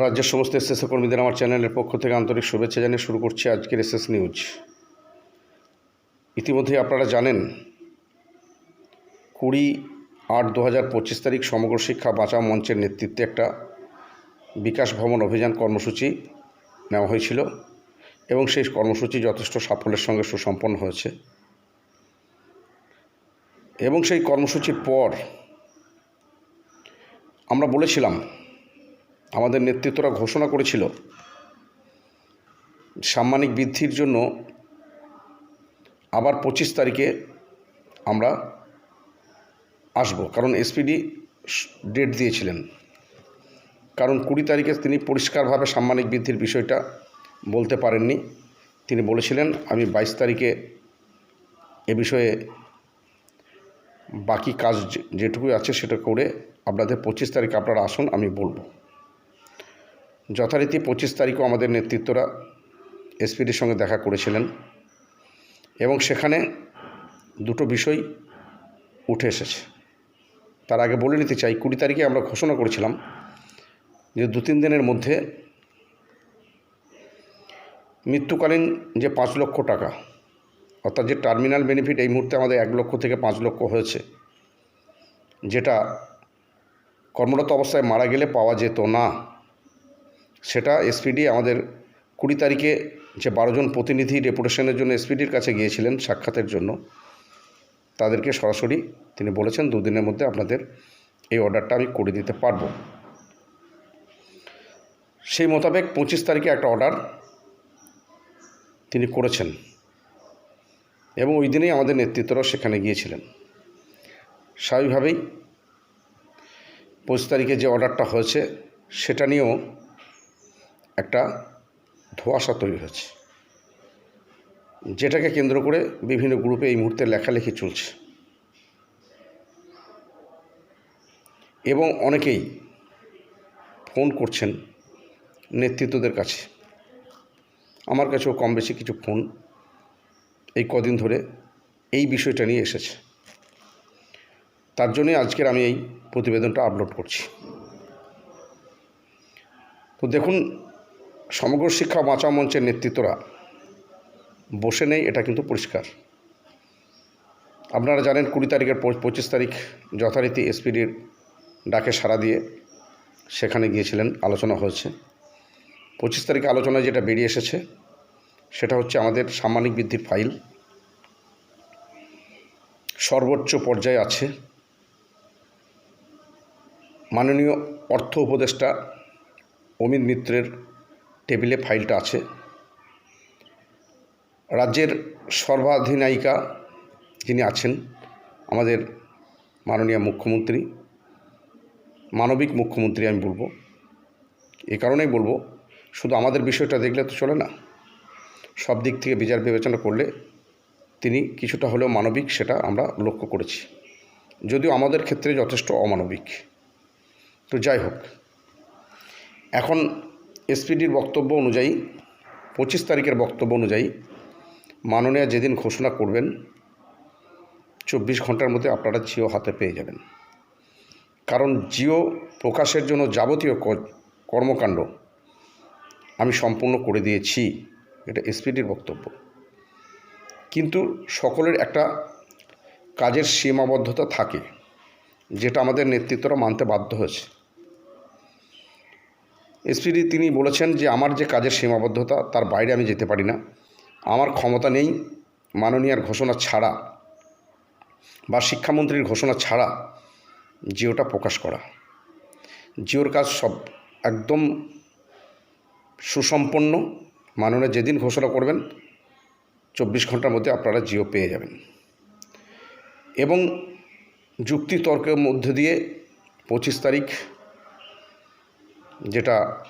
রাজ্যের সমস্ত এসএসএ কর্মীদের আমার চ্যানেলের পক্ষ থেকে আন্তরিক শুভেচ্ছা জানিয়ে শুরু করছি আজকের এসএস নিউজ। ইতিমধ্যে আপনারা জানেন, কুড়ি আট দু হাজার পঁচিশ তারিখ সমগ্র শিক্ষা বাঁচাও মঞ্চের নেতৃত্বে একটা বিকাশ ভবন অভিযান কর্মসূচি নেওয়া হয়েছিল এবং সেই কর্মসূচি যথেষ্ট সাফল্যের সঙ্গে সুসম্পন্ন হয়েছে। এবং সেই কর্মসূচির পর আমরা বলেছিলাম আমাদের নেতৃত্বরা ঘোষণা করেছিল সাম্মানিক বৃদ্ধির জন্য আবার পঁচিশ তারিখে আমরা আসব, কারণ এসপিডি ডেট দিয়েছিলেন। কারণ কুড়ি তারিখে তিনি পরিষ্কারভাবে সাম্মানিক বৃদ্ধির বিষয়টা বলতে পারেননি। তিনি বলেছিলেন, আমি বাইশ তারিখে এ বিষয়ে বাকি কাজ যেটুকু আছে সেটা করে আপনাদের পঁচিশ তারিখে আপনারা আসুন, আমি বলব। যথারীতি পঁচিশ তারিখও আমাদের নেতৃত্বরা এসপিডির সঙ্গে দেখা করেছিলেন এবং সেখানে দুটো বিষয় উঠে এসেছে। তার আগে বলে নিতে চাই, কুড়ি তারিখে আমরা ঘোষণা করেছিলাম যে দু তিন দিনের মধ্যে মৃত্যুকালীন যে পাঁচ লক্ষ টাকা, অর্থাৎ যে টার্মিনাল বেনিফিট এই মুহূর্তে আমাদের এক লক্ষ থেকে পাঁচ লক্ষ হয়েছে, যেটা কর্মরত অবস্থায় মারা গেলে পাওয়া যেত না সেটা এসপিডি আমাদের কুড়ি তারিখে যে বারোজন প্রতিনিধি ডেপুটেশনের জন্য এসপিডির কাছে গিয়েছিলেন সাক্ষাতের জন্য, তাদেরকে সরাসরি তিনি বলেছেন দুদিনের মধ্যে আপনাদের এই অর্ডারটা আমি করে দিতে পারব। সেই মোতাবেক পঁচিশ তারিখে একটা অর্ডার তিনি করেছেন এবং ওই দিনেই আমাদের নেতৃত্বরাও সেখানে গিয়েছিলেন। স্বাভাবিকভাবেই পঁচিশ তারিখে যে অর্ডারটা হয়েছে সেটা নিয়েও একটা ধোঁয়াশা তৈরি হয়েছে, যেটাকে কেন্দ্র করে বিভিন্ন গ্রুপে এই মুহূর্তে লেখালেখি চলছে। এবং অনেকেই ফোন করছেন নেতৃত্বদের কাছে। আমার কাছেও কম বেশি কিছু ফোন এই কদিন ধরে এই বিষয়টা নিয়ে এসেছে। তার জন্যই আজকের আমি এই প্রতিবেদনটা আপলোড করছি। তো দেখুন সমগ্র শিক্ষা বাঁচা মঞ্চের নেতৃত্বরা বসে নেই, এটা কিন্তু পরিষ্কার। আপনারা জানেন কুড়ি তারিখের পঁচিশ তারিখ যথারীতি এসপিডির ডাকে সাড়া দিয়ে সেখানে গিয়েছিলেন, আলোচনা হয়েছে। পঁচিশ তারিখে আলোচনায় যেটা বেরিয়ে এসেছে, সেটা হচ্ছে আমাদের সাম্মানিক বৃদ্ধির ফাইল। সর্বোচ্চ পর্যায়ে আছে মাননীয় অর্থ উপদেষ্টা অমিত মিত্রের টেবিলে ফাইলটা আছে। রাজ্যের সর্বাধিনায়িকা যিনি আছেন, আমাদের মাননীয় মুখ্যমন্ত্রী, মানবিক মুখ্যমন্ত্রী আমি বলব। এ কারণেই বলব, শুধু আমাদের বিষয়টা দেখলে তো চলে না, সব দিক থেকে বিচার বিবেচনা করলে তিনি কিছুটা হলেও মানবিক সেটা আমরা লক্ষ্য করেছি। যদিও আমাদের ক্ষেত্রে যথেষ্ট অমানবিক। তো যাই হোক, এখন এসপিডির বক্তব্য অনুযায়ী, পঁচিশ তারিখের বক্তব্য অনুযায়ী মাননীয় যেদিন ঘোষণা করবেন, চব্বিশ ঘণ্টার মধ্যে আপনারা জিও হাতে পেয়ে যাবেন। কারণ জিও প্রকাশের জন্য যাবতীয় কর্মকাণ্ড আমি সম্পূর্ণ করে দিয়েছি, এটা এসপিডির বক্তব্য। কিন্তু সকলের একটা কাজের সীমাবদ্ধতা থাকে, যেটা আমাদের নেতৃত্বরা মানতে বাধ্য হয়েছে। এসপিডি তিনি বলেছেন যে আমার যে কাজের সীমাবদ্ধতা, তার বাইরে আমি যেতে পারি না। আমার ক্ষমতা নেই মাননীয়ার ঘোষণা ছাড়া বা শিক্ষামন্ত্রীর ঘোষণা ছাড়া জিওটা প্রকাশ করা। জিওর কাজ সব একদম সুসম্পন্ন। মাননীয় যেদিন ঘোষণা করবেন, চব্বিশ ঘণ্টার মধ্যে আপনারা জিও পেয়ে যাবেন। এবং যুক্তি তর্কের মধ্যে দিয়ে পঁচিশ তারিখ যেটা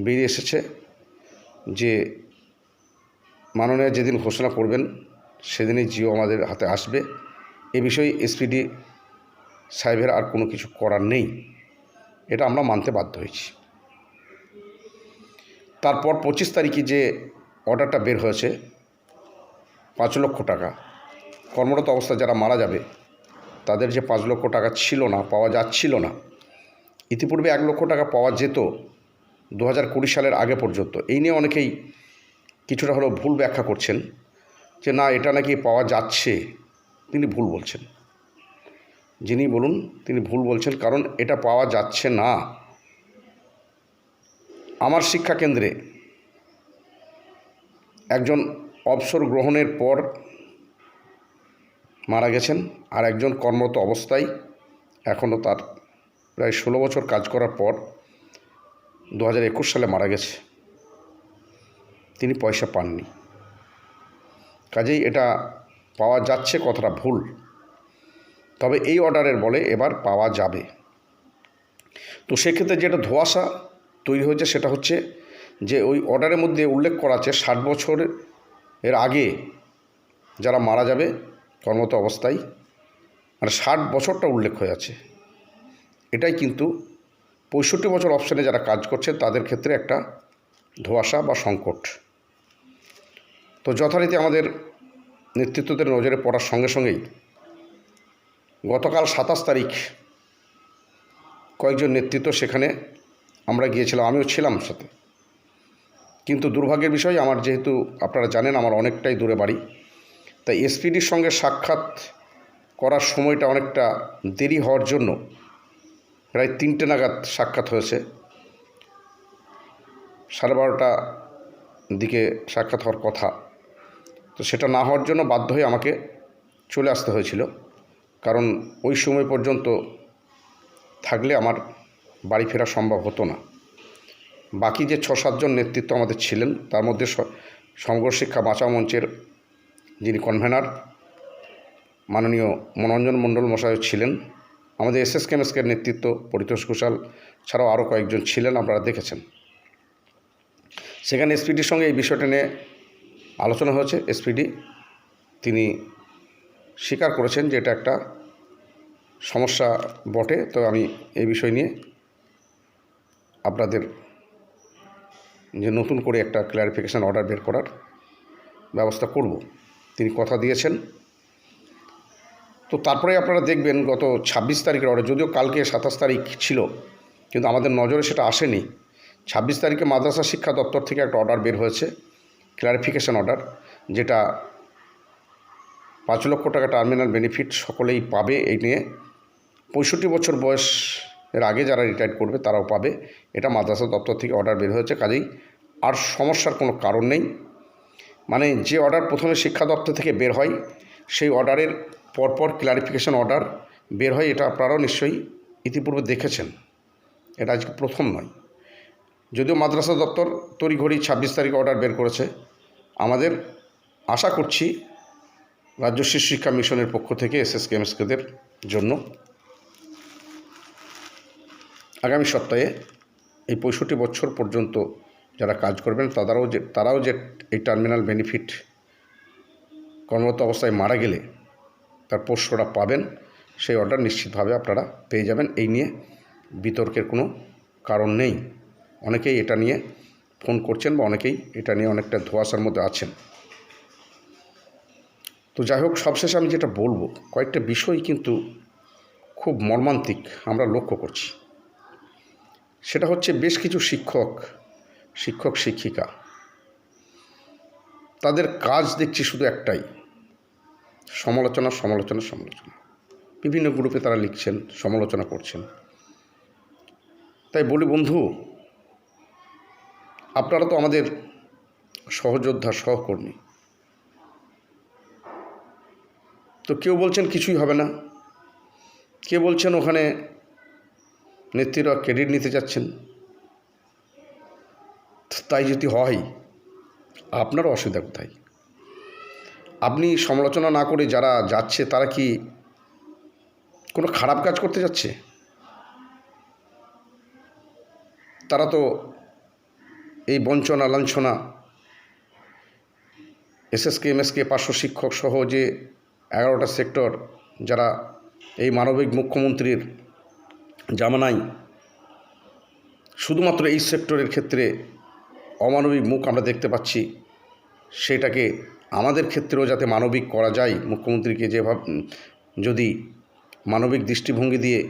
বেরিয়ে এসেছে যে মাননীয় যেদিন ঘোষণা করবেন, সেদিনই জিও আমাদের হাতে আসবে। এ বিষয়ে এসপিডি সাহেবের আর কোনো কিছু করার নেই, এটা আমরা মানতে বাধ্য হয়েছি। তারপর পঁচিশ তারিখে যে অর্ডারটা বের হয়েছে, পাঁচ লক্ষ টাকা। কর্মরত অবস্থায় যারা মারা যাবে, তাদের যে পাঁচ লক্ষ টাকা ছিল না, পাওয়া যাচ্ছিল না ইতিপূর্বে এক লক্ষ টাকা পাওয়া যেত দু হাজার কুড়ি সালের আগে পর্যন্ত। এই নিয়ে অনেকেই কিছুটা হলেও ভুল ব্যাখ্যা করছেন যে না, এটা নাকি পাওয়া যাচ্ছে, তিনি ভুল বলছেন। যিনি বলুন, তিনি ভুল বলছেন, কারণ এটা পাওয়া যাচ্ছে না। আমার শিক্ষা কেন্দ্রে একজন অবসর গ্রহণের পর মারা গেছেন আর একজন কর্মরত অবস্থায় এখনও তার প্রায় ষোলো বছর কাজ করার পর দু হাজার একুশ সালে মারা গেছে। তিনি পয়সা পাননি। কাজেই এটা পাওয়া যাচ্ছে কথাটা ভুল, তবে এই অর্ডারের বলে এবার পাওয়া যাবে। তো সেক্ষেত্রে যেটা ধোঁয়াশা তৈরি হয়েছে সেটা হচ্ছে যে ওই অর্ডারের মধ্যে উল্লেখ করা আছে ষাট বছর এর আগে যারা মারা যাবে কর্মত অবস্থায় মানে ষাট বছরটা উল্লেখ হয়ে আছে। এটাই কিন্তু পঁয়ষট্টি বছর অপশানে যারা কাজ করছে, তাদের ক্ষেত্রে একটা ধোঁয়াশা বা সংকট। তো যথারীতি আমাদের নেতৃত্বদের নজরে পড়ার সঙ্গে সঙ্গেই গতকাল সাতাশ তারিখ কয়েকজন নেতৃত্ব সেখানে আমরা গিয়েছিলাম, আমিও ছিলাম সাথে। কিন্তু দুর্ভাগ্যের বিষয়, আমার যেহেতু আপনারা জানেন, আমার অনেকটাই দূরে বাড়ি। তাই এসপিডির সঙ্গে সাক্ষাৎ করার সময়টা অনেকটা দেরি হওয়ার জন্য প্রায় তিনটে নাগাদ সাক্ষাৎ হয়েছে। সাড়ে বারোটা দিকে সাক্ষাৎ হওয়ার কথা। তো সেটা না হওয়ার জন্য বাধ্য হয়ে আমাকে চলে আসতে হয়েছিল। কারণ ওই সময় পর্যন্ত থাকলে আমার বাড়ি ফেরা সম্ভব হতো না। বাকি যে ছ সাতজন নেতৃত্ব আমাদের ছিলেন, তার মধ্যে স- সমগ্র শিক্ষা বাঁচাও মঞ্চের যিনি কনভেনার মাননীয় মনোরঞ্জন মণ্ডল মশাই ছিলেন। আমাদের এস এস কেমএসকের নেতৃত্ব পরিতোষ ঘোষাল ছাড়াও আরও কয়েকজন ছিলেন, আপনারা দেখেছেন। সেখানে এসপিডির সঙ্গে এই বিষয়টা নিয়ে আলোচনা হয়েছে। এসপিডি তিনি স্বীকার করেছেন যে এটা একটা সমস্যা বটে। তো আমি এই বিষয় নিয়ে আপনাদের যে নতুন করে একটা ক্ল্যারিফিকেশান অর্ডার বের করার ব্যবস্থা করব। তিনি কথা দিয়েছেন। তো তারপরে আপনারা দেখবেন গত ছাব্বিশ তারিখের অর্ডার যদিও কালকে সাতাশ তারিখ ছিল, কিন্তু আমাদের নজরে সেটা আসেনি। ছাব্বিশ তারিখে মাদ্রাসা শিক্ষা দপ্তর থেকে একটা অর্ডার বের হয়েছে ক্লারিফিকেশান অর্ডার যেটা পাঁচ লক্ষ টাকা টার্মিনাল বেনিফিট সকলেই পাবে এই নিয়ে। পঁয়ষট্টি বছর বয়স এর আগে যারা রিটায়ার করবে, তারাও পাবে। এটা মাদ্রাসা দপ্তর থেকে অর্ডার বের হয়েছে, কাজেই আর সমস্যার কোনো কারণ নেই। মানে যে অর্ডার প্রথমে শিক্ষা দপ্তর থেকে বের হয়, সেই অর্ডারের পরপর ক্লারিফিকেশন অর্ডার বের হয়, এটা আপনারাও নিশ্চয়ই ইতিপূর্বে দেখেছেন। এটা আজকে প্রথম নয়। যদিও মাদ্রাসা দপ্তর তড়িঘড়ি ছাব্বিশ তারিখে অর্ডার বের করেছে, আমাদের আশা করছি রাজ্য শিশু শিক্ষা মিশনের পক্ষ থেকে এস এস কেমএসকেদের জন্য আগামী সপ্তাহে এই পঁয়ষট্টি বছর পর্যন্ত যারা কাজ করবেন, তারাও যে তারাও যে এই টার্মিনাল বেনিফিট কর্মরত অবস্থায় মারা গেলে তার পোষ্যরা পাবেন, সেই অর্ডার নিশ্চিতভাবে আপনারা পেয়ে যাবেন। এই নিয়ে বিতর্কের কোনো কারণ নেই। অনেকেই এটা নিয়ে ফোন করছেন বা অনেকেই এটা নিয়ে অনেকটা ধোয়াশার মধ্যে আছেন। তো যাই হোক, সবশেষে আমি যেটা বলব, কয়েকটা বিষয় কিন্তু খুব মর্মান্তিক আমরা লক্ষ্য করছি। সেটা হচ্ছে বেশ কিছু শিক্ষক শিক্ষক শিক্ষিকা, তাদের কাজ দেখছি শুধু একটাই। সমালোচনা সমালোচনা সমালোচনা। বিভিন্ন গ্রুপে তারা লিখছেন, সমালোচনা করছেন। তাই বলি বন্ধু, আপনারা তো আমাদের সহযোদ্ধা, সহকর্মী। তো কেউ বলছেন কিছুই হবে না। কে বলছেন ওখানে নেত্রীরা ক্রেডিট নিতে যাচ্ছেন। তাই যদি হয় আপনার অসুবিধা কোথায়? আপনি সমালোচনা না করে যারা যাচ্ছে, তারা কি কোনো খারাপ কাজ করতে যাচ্ছে? তারা তো এই বঞ্চনা, লাঞ্ছনা, এসএসকে, এমএসকে, পার্শ্ব শিক্ষক সহ যে এগারোটা সেক্টর যারা এই মানবিক মুখ্যমন্ত্রীর জামানায় শুধুমাত্র এই সেক্টরের ক্ষেত্রে অমানবিক মুখ আমরা দেখতে পাচ্ছি, সেটাকে আমাদের ক্ষেত্রেও যাতে মানবিক করা যায়, মুখ্যমন্ত্রীকে যেভাবে যদি মানবিক দৃষ্টিভঙ্গি দিয়ে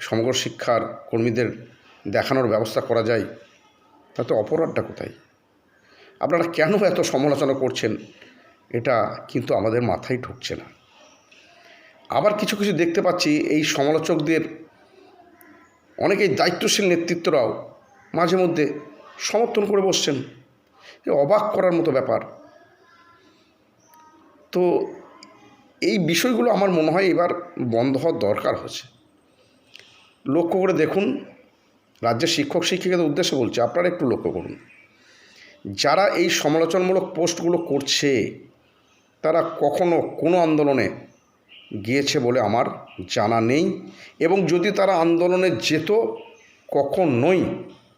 সমগ্র শিক্ষার কর্মীদের দেখানোর ব্যবস্থা করা যায়, তাতে অপরাধটা কোথায়? আপনারা কেন এত সমালোচনা করছেন? এটা কিন্তু আমাদের মাথায় ঢুকছে না। আবার কিছু কিছু দেখতে পাচ্ছি, এই সমালোচকদের অনেকেই দায়িত্বশীল নেতৃত্বরাও মাঝে মধ্যে সমর্থন করে বসছেন। অবাক করার মতো ব্যাপার। তো এই বিষয়গুলো আমার মনে হয় এবার বন্ধ হওয়ার দরকার হচ্ছে লক্ষ্য করে দেখুন, রাজ্যের শিক্ষক শিক্ষিকাদের উদ্দেশ্যে বলছি, আপনারা একটু লক্ষ্য করুন। যারা এই সমালোচনামূলক পোস্টগুলো করছে, তারা কখনো কোনো আন্দোলনে গিয়েছে বলে আমার জানা নেই এবং যদি তারা আন্দোলনে যেত, কখনোই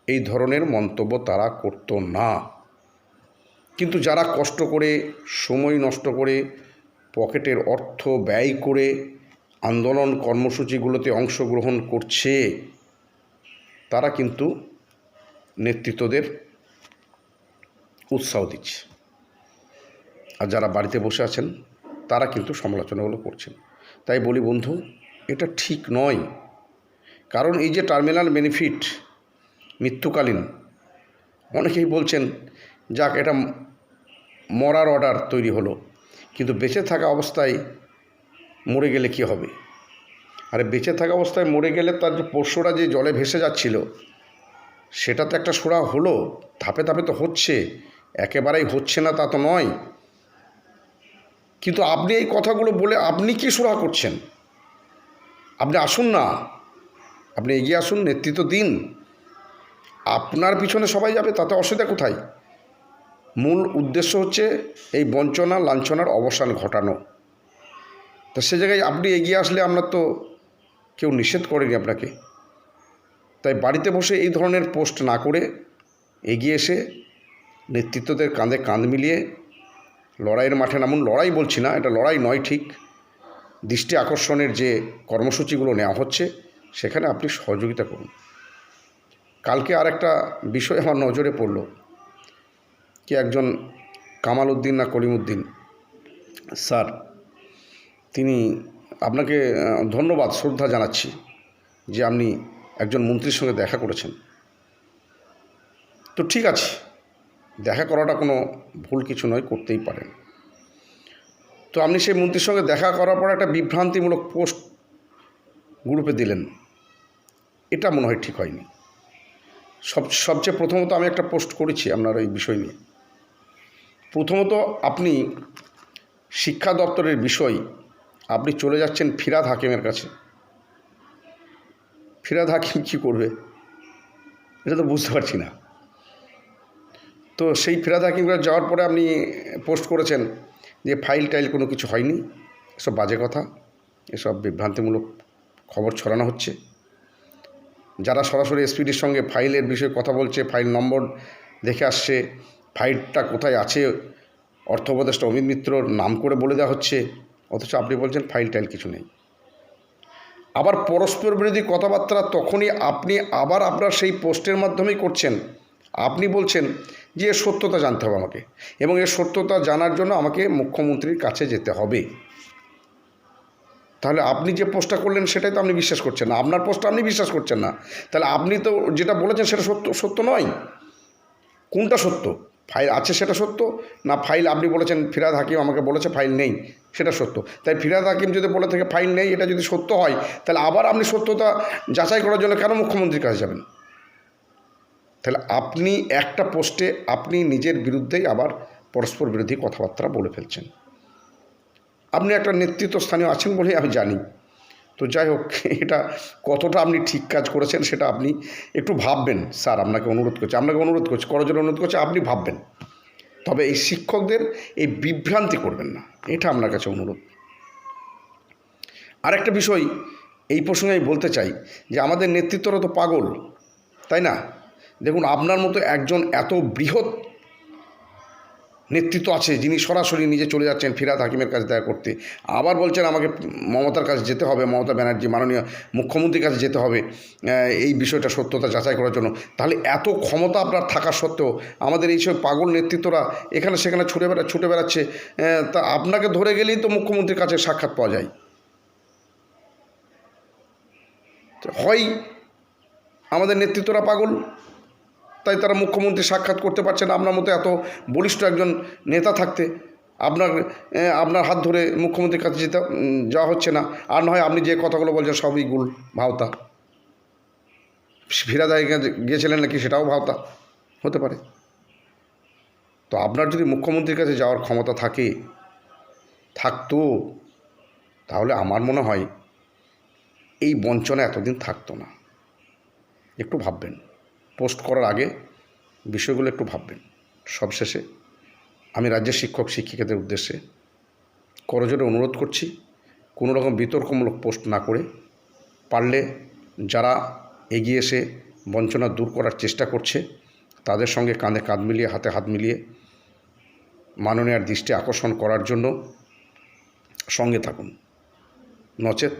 এই ধরনের মন্তব্য তারা করতো না। কিন্তু যারা কষ্ট করে, সময় নষ্ট করে, পকেটের অর্থ ব্যয় করে আন্দোলন কর্মসূচিগুলোতে অংশগ্রহণ করছে, তারা কিন্তু নেতৃত্বদের উৎসাহ দিচ্ছে। আর যারা বাড়িতে বসে আছেন, তারা কিন্তু সমালোচনাগুলো করছেন। তাই বলি বন্ধু, এটা ঠিক নয়। কারণ এই যে টার্মিনাল বেনিফিট মৃত্যুকালীন, অনেকেই বলছেন, যাক এটা মরার অর্ডার তৈরি হলো। কিন্তু বেঁচে থাকা অবস্থায় মরে গেলে কি হবে? আরে বেঁচে থাকা অবস্থায় মরে গেলে তার যে পোষ্যরা যে জলে ভেসে যাচ্ছিল সেটা তো একটা সোরা হলো, ধাপে ধাপে তো হচ্ছে, একেবারেই হচ্ছে না তা তো নয়। কিন্তু আপনি এই কথাগুলো বলে আপনি কি সুরা করছেন? আপনি আসুন না। আপনি এগিয়ে আসুন, নেতৃত্ব দিন। আপনার পিছনে সবাই যাবে, তাতে অসুবিধা কোথায়? মূল উদ্দেশ্য হচ্ছে এই বঞ্চনা, লাঞ্ছনার অবসান ঘটানো। তা সে জায়গায় আপনি এগিয়ে আসলে আমরা তো কেউ নিষেধ করেনি আপনাকে। তাই বাড়িতে বসে এই ধরনের পোস্ট না করে এগিয়ে এসে নেতৃত্বদের কাঁধে কাঁধ মিলিয়ে লড়াইয়ের মাঠে নামুন। লড়াই বলছি না, এটা লড়াই নয় ঠিক। দৃষ্টি আকর্ষণের যে কর্মসূচিগুলো নেওয়া হচ্ছে, সেখানে আপনি সহযোগিতা করুন। কালকে আর একটা বিষয় আমার নজরে পড়ল। কি একজন কামাল উদ্দিন না করিমউদ্দিন? স্যার, তিনি, আপনাকে ধন্যবাদ, শ্রদ্ধা জানাচ্ছি যে আপনি একজন মন্ত্রীর সঙ্গে দেখা করেছেন। তো ঠিক আছে, দেখা করাটা কোনো ভুল কিছু নয়, করতেই পারেন। তো আপনি সেই মন্ত্রীর সঙ্গে দেখা করার পর একটা বিভ্রান্তিমূলক পোস্ট গ্রুপে দিলেন। এটা মনে হয় ঠিক হয়নি। সব, সবচেয়ে প্রথমত আমি একটা পোস্ট করেছি আপনার এই বিষয় নিয়ে। প্রথমত আপনি শিক্ষা দপ্তরের বিষয়, আপনি চলে যাচ্ছেন ফিরাদ হাকিমের কাছে। ফিরাদ হাকিম কী করবে? এটা তো বুঝতে পারছি না। তো সেই ফিরাদ হাকিমরা যাওয়ার পরে আপনি পোস্ট করেছেন যে ফাইল টাইল কোনো কিছু হয়নি, এসব বাজে কথা, এসব বিভ্রান্তিমূলক খবর ছড়ানো হচ্ছে। যারা সরাসরি এসপিডির সঙ্গে ফাইলের বিষয়ে কথা বলছে, ফাইল নম্বর দেখে আসছে ফাইলটা কোথায় আছে? অর্থ উপদেষ্টা অমিত মিত্রর নাম করে বলে দেওয়া হচ্ছে। অথচ আপনি বলছেন ফাইল টাইল কিছু নেই। আবার পরস্পর বিরোধী কথাবার্তা তখনই আপনি আবার আপনার সেই পোস্টের মাধ্যমেই করছেন। আপনি বলছেন যে এর সত্যতা জানতে হবে আমাকে এবং এর সত্যতা জানার জন্য আমাকে মুখ্যমন্ত্রীর কাছে যেতে হবে। তাহলে আপনি যে পোস্টটা করলেন সেটাই তো আপনি বিশ্বাস করছেন না। আপনার পোস্টটা আপনি বিশ্বাস করছেন না। তাহলে আপনি তো যেটা বলেছেন সেটা সত্য সত্য নয়। কোনটা সত্য? ফাইল আছে সেটা সত্য? না, ফাইল আপনি বলেছেন ফিরাদ হাকিম আমাকে বলেছে, ফাইল নেই, সেটা সত্য। তাই ফিরাদ হাকিম যদি বলে থেকে ফাইল নেই, এটা যদি সত্য হয়, তাহলে আবার আপনি সত্যতা যাচাই করার জন্য কেন মুখ্যমন্ত্রীর কাছে যাবেন? তাহলে আপনি একটা পোস্টে আপনি নিজের বিরুদ্ধেই আবার পরস্পর বিরোধী কথাবার্তা বলে ফেলছেন। আপনি একটা নেতৃত্ব স্থানীয় আছেন বলেই আমি জানি। তো যাই হোক, এটা কতটা আপনি ঠিক কাজ করেছেন সেটা আপনি একটু ভাববেন। স্যার, আপনাকে অনুরোধ করছি, আপনাকে অনুরোধ করছি জন্য অনুরোধ করছি, আপনি ভাববেন। তবে এই শিক্ষকদের এই বিভ্রান্তি করবেন না, এটা আপনার কাছে অনুরোধ। আরেকটা বিষয়, এই প্রসঙ্গে আমি বলতে চাই যে আমাদের নেতৃত্বরা তো পাগল, তাই না? দেখুন, আপনার মতো একজন এত বৃহৎ নেতৃত্ব আছে, যিনি সরাসরি নিজে চলে যাচ্ছেন ফিরাদ হাকিমের কাছে দেখা করতে। আবার বলছেন আমাকে মমতার কাছে যেতে হবে, মমতা ব্যানার্জি মাননীয় মুখ্যমন্ত্রীর কাছে যেতে হবে এই বিষয়টা সত্যতা যাচাই করার জন্য। তাহলে এত ক্ষমতা আপনার থাকা সত্ত্বেও আমাদের এইসব পাগল নেতৃত্বরা এখানে সেখানে ছুটে বেড়া, ছুটে বেড়াচ্ছে তা আপনাকে ধরে গেলেই তো মুখ্যমন্ত্রীর কাছে সাক্ষাৎ পাওয়া যায়। হয় আমাদের নেতৃত্বরা পাগল? তাই তারা মুখ্যমন্ত্রী সাক্ষাৎ করতে পারছে না। আপনার মতো এত বলিষ্ঠ একজন নেতা থাকতে আপনার আপনার হাত ধরে মুখ্যমন্ত্রীর কাছে যেতে যাওয়া হচ্ছে না। আর নয়, আপনি যে কথাগুলো বলছেন সবই গুল, ভাওতা। ফিরাদায় গিয়েছিলেন নাকি সেটাও ভাওতা। হতে পারে। তো আপনার যদি মুখ্যমন্ত্রীর কাছে যাওয়ার ক্ষমতা থাকে, থাকতো, তাহলে আমার মনে হয় এই বঞ্চনা এতদিন থাকতো না। একটু ভাববেন। পোস্ট করার আগে বিষয়গুলো একটু ভাববেন। সবশেষে আমি রাজ্যের শিক্ষক, শিক্ষিকাদের উদ্দেশ্যে করজোরে অনুরোধ করছি, কোনো রকম বিতর্কমূলক পোস্ট না করে পারলে যারা এগিয়ে এসে বঞ্চনা দূর করার চেষ্টা করছে, তাদের সঙ্গে কাঁধে কাঁধ মিলিয়ে, হাতে হাত মিলিয়ে মাননীয়ার দৃষ্টি আকর্ষণ করার জন্য সঙ্গে থাকুন। নচেত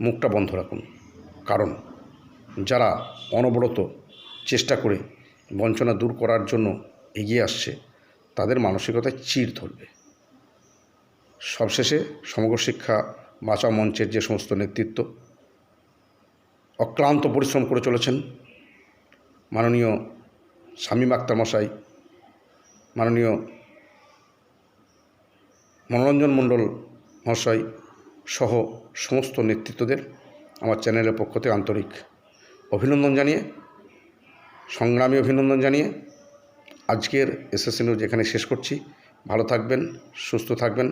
মুখটা বন্ধ রাখুন। কারণ যারা অনবরত চেষ্টা করে বঞ্চনা দূর করার জন্য এগিয়ে আসছে, তাদের মানসিকতায় চির ধরবে। সবশেষে সমগ্র শিক্ষা বাঁচাও মঞ্চের যে সমস্ত নেতৃত্ব, অক্লান্ত পরিশ্রম করে চলেছেন মাননীয় স্বামী আক্তার মশাই, মাননীয় মনোরঞ্জন মণ্ডল মহাশয় সহ সমস্ত নেতৃত্বদের আমার চ্যানেলের পক্ষ থেকে আন্তরিক অভিনন্দন জানিয়ে, সংগ্রামী অভিনন্দন জানিয়ে আজকের এসএসসি নিউজ এখানে শেষ করছি। ভালো থাকবেন, সুস্থ থাকবেন।